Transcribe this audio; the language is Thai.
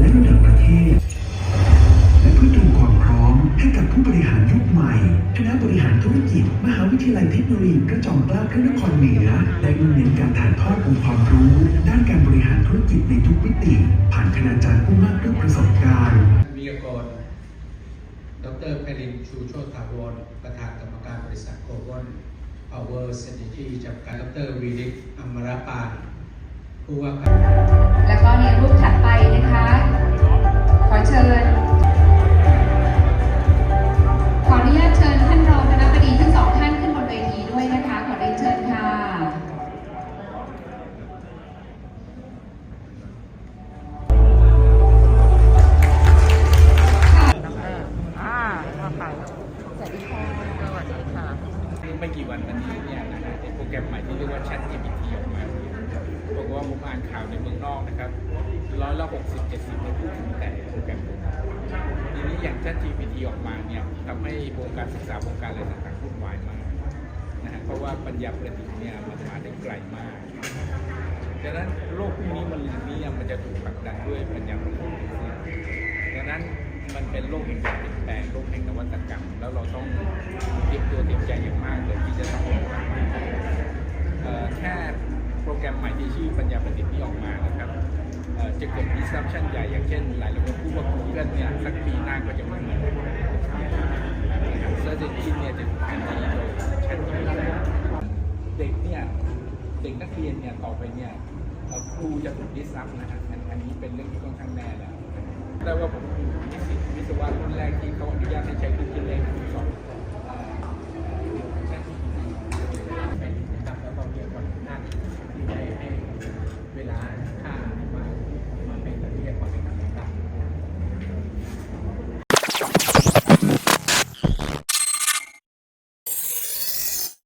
และระดับประเทศ และเพื่อเตรีความพร้อมให้กับผู้บริหารยุคใหม่คณะบริหารธุรกิจ มหาวิทยาลัยเทคโนโลยีกระจองเกล้าพระนครเหนือได้มุ่งเน้นการถ่ายทอดองค์ความรู้ ด้านการบริหารธุรกิจในทุกวิติ ผ่านคณาจารย์ผู้มากด้วยประสบการณ์วิทยากร ดรแพรินชูโชตถาวร ประธานกรรมการบริษัทโคลบอลพาวเวอร์เซนติจีจำการดรวีนิกอัมรปานผู้ว่าการ วัสดีค่ะ สวัสดีค่ะไม่กี่วันมานี้เนี่ยนะฮะไอ้โปรแกรมใหม่ที่เรียกว่า Chat GPT ออกมาบอกว่าผมอ่านข่าวในเมืองนอกนะครับร้อยละหกสิบเจ็ดสิบไม่พูดถึงแต่โปรแกรมทีนี้อย่าง Chat GPT ออกมาเนี่ยทำให้วงการศึกษาวงการอะไรต่างๆวุ่นวายมากนะฮะเพราะว่าปัญญาประดิษฐ์เนี่ยมันมาได้ไกลมากดังนั้นโลกพวกนี้มันเนี่ยมันจะถูกผลักดันด้วยปัญญาประดิษฐ์ เป็นโลกแห่งการเปลี่ยนแปลงโลกแห่งนวัตกรรม แล้วเราต้องเตรียมตัวเตรียมใจอย่างมากเลยที่จะต้องเอ่อแค่โปรแกรมใหม่ที่ชื่อปัญญาประดิษฐ์ที่ออกมานะครับจะเกิด disruption ใหญ่อย่างเช่น หลายๆคนพูดว่า Google เนี่ยสักปีหน้าก็จะไม่เหมือนนะครับ Search Engine เนี่ยจะแทนที่โดย ChatGPT เด็กเนี่ยเด็กนักเรียนเนี่ยต่อไปเนี่ยครูจะถูก disrupt นะฮะอันอันนี้เป็นเรื่องที่ค่อนข้างแน่แล้วแต่ว่าผม วิศวะรุ่นแรกที่เขาอนุญาตให้ใช้เครื่องคิดเลขสอง